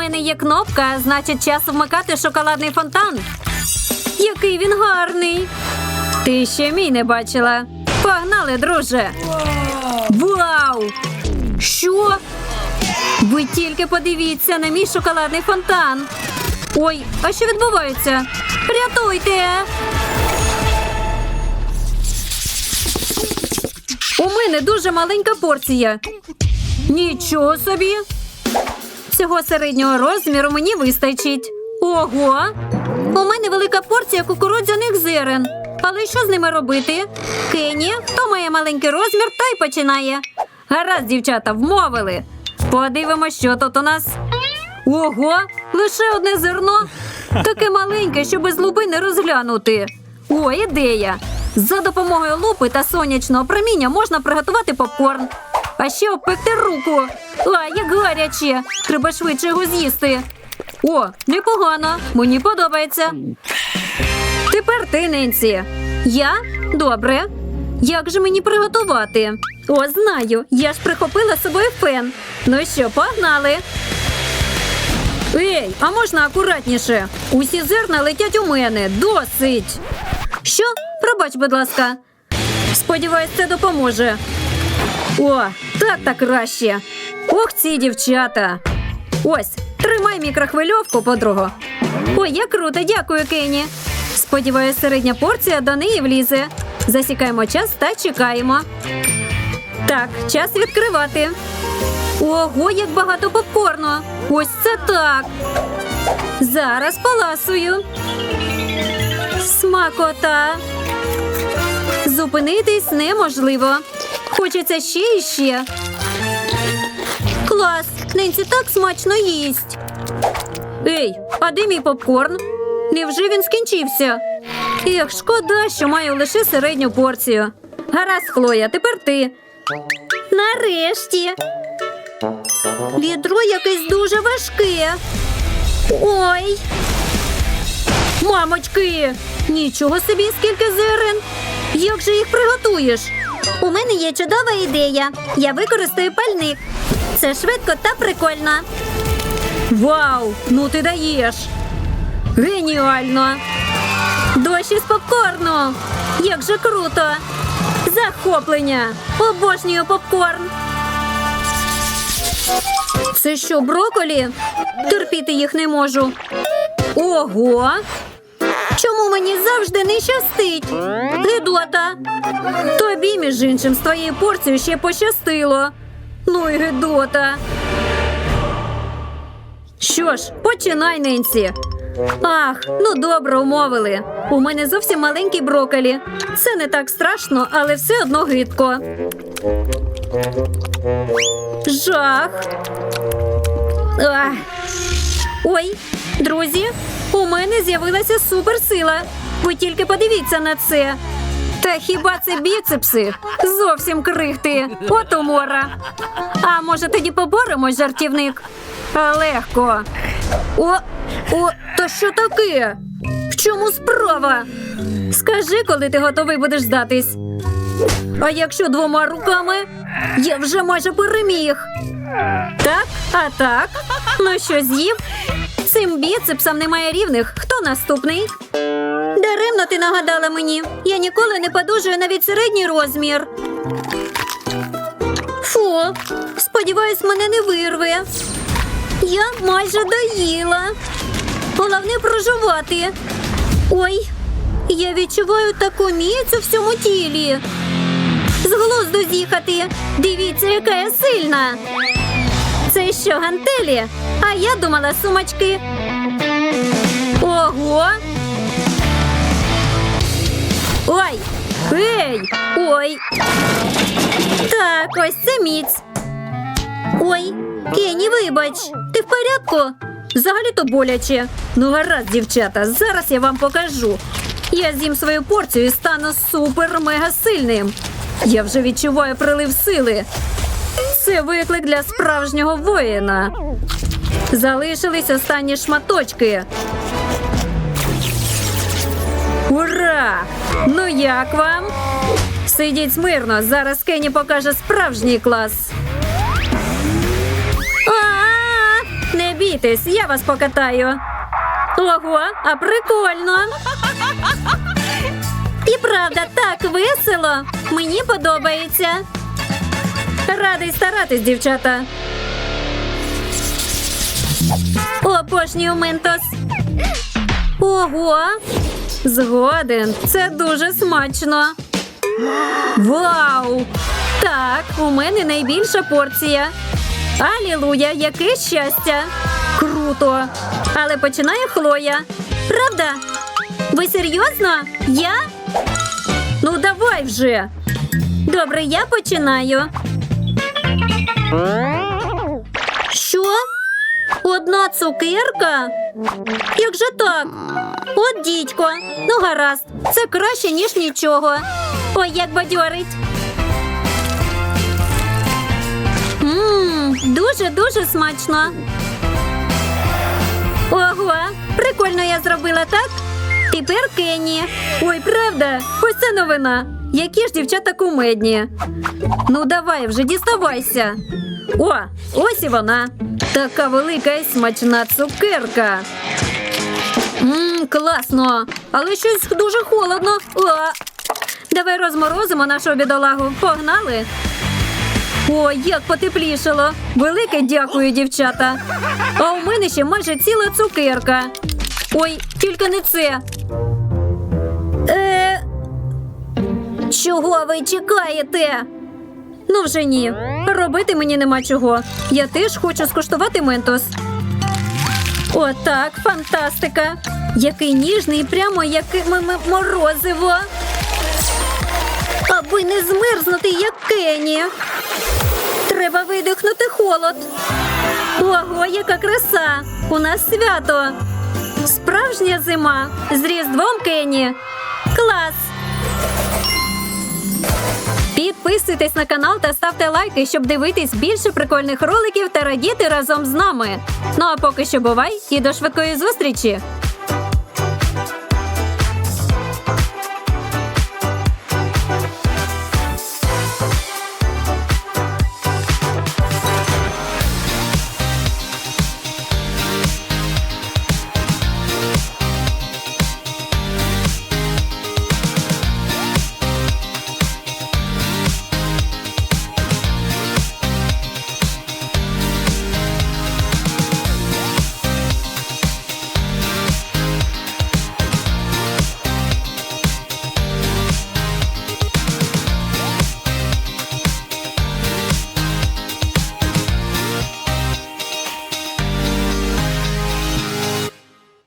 мене є кнопка, значить час вмикати шоколадний фонтан. Який він гарний. Ти ще мій не бачила. Погнали, друже. Вау! Що? Ви тільки подивіться на мій шоколадний фонтан. Ой, а що відбувається? Рятуйте! У мене дуже маленька порція. Нічого собі. Цього середнього розміру мені вистачить. Ого! У мене велика порція кукурудзяних зерен. Але що з ними робити? Кені, хто має маленький розмір, той починає. Гаразд, дівчата, вмовили. Подивимось, що тут у нас. Ого, лише одне зерно. Таке маленьке, що без лупи не розглянути. О, ідея! За допомогою лупи та сонячного проміння можна приготувати попкорн. А ще обпекти руку. А, як гаряче. Треба швидше його з'їсти. О, непогано. Мені подобається. Тепер ти, Ненсі. Я? Добре. Як же мені приготувати? О, знаю. Я ж прихопила з собою фен. Ну що, погнали. Ей, а можна акуратніше? Усі зерна летять у мене. Досить. Що? Пробач, будь ласка. Сподіваюсь, це допоможе. О, так так краще. Ох, ці дівчата. Ось, тримай мікрохвильовку, подруго. Ой, як круто, дякую, Кені. Сподіваюсь, середня порція до неї влізе. Засікаємо час та чекаємо. Так, час відкривати. Ого, як багато попкорну. Ось це так. Зараз поласую. Смакота. Зупинитись неможливо. Хочеться ще і ще. Клас! Ненсі так смачно їсть. Ей, а де мій попкорн? Невже він скінчився? Ех, шкода, що маю лише середню порцію. Гаразд, Хлоя, тепер ти. Нарешті. Відро якесь дуже важке. Ой. Мамочки! Нічого собі, скільки зерен. Як же їх приготуєш? У мене є чудова ідея. Я використаю пальник. Це швидко та прикольно. Вау! Ну ти даєш. Геніально! Дощ із попкорну! Як же круто! Захоплення! Обожнюю попкорн! Це що, броколі? Терпіти їх не можу. Ого! Чому мені завжди не щастить? Гидота! Тобі, між іншим, з твоєю порцією ще пощастило. Ну і гидота. Що ж, починай, Ненсі. Ах, ну добре, умовили. У мене зовсім маленький броколі. Це не так страшно, але все одно гидко. Жах. Ах. Ой, друзі, у мене з'явилася суперсила. Ви тільки подивіться на це. Та хіба це біцепси? Зовсім крихти. От умора. А може тоді поборемось, жартівник? Легко. О, о, то що таке? В чому справа? Скажи, коли ти готовий будеш здатись. А якщо двома руками, я вже майже переміг. Так, а так. Ну що з'їв? Цим біцепсам немає рівних. Хто наступний? Даремно ти нагадала мені. Я ніколи не подужую навіть середній розмір. Фу, сподіваюсь, мене не вирве. Я майже доїла. Головне проживати. Ой, я відчуваю таку міць у всьому тілі. З глузду з'їхати. Дивіться, яка я сильна. Це що, гантелі? Я думала сумочки. Ого. Ой! Ей! Ой! Так, ось це міць. Ой, Кені, вибач, ти в порядку? Взагалі-то боляче. Ну, гаразд, дівчата, зараз я вам покажу. Я з'їм свою порцію і стану супер-мега сильним. Я вже відчуваю прилив сили. Це виклик для справжнього воїна. Залишились останні шматочки. Ура! Ну як вам? Сидіть смирно, зараз Кені покаже справжній клас. А-а-а! Не бійтесь, я вас покатаю. Ого, а прикольно. І правда, так весело. Мені подобається. Радий старатись, дівчата. Обожнюю ментос. Ого! Згоден, це дуже смачно. Вау! Так, у мене найбільша порція. Алілуя, яке щастя! Круто! Але починає Хлоя. Правда? Ви серйозно? Я? Ну, давай вже. Добре, я починаю. Одна цукерка? Як же так? От дідько. Ну гаразд, це краще, ніж нічого. Ой, як бадьорить. Дуже-дуже смачно. Ого, прикольно я зробила, так? Тепер Кенні. Ой, правда, ось це новина. Які ж дівчата кумедні. Ну, давай вже діставайся. О, ось і вона. Така велика і смачна цукерка. Ммм, класно. Але щось дуже холодно. О, давай розморозимо нашу бідолагу. Погнали. О, як потеплішало. Велике дякую, дівчата. А у мене ще майже ціла цукерка. Ой, тільки не це. Е... Чого ви чекаєте? Ну вже ні. Робити мені нема чого. Я теж хочу скуштувати ментос. Отак, фантастика. Який ніжний, прямо як морозиво. Аби не змерзнути, як Кені. Треба видихнути холод. Ого, яка краса! У нас свято. Справжня зима з Різдвом Кені. Клас! Підписуйтесь на канал та ставте лайки, щоб дивитись більше прикольних роликів та радіти разом з нами. Ну а поки що бувай і до швидкої зустрічі!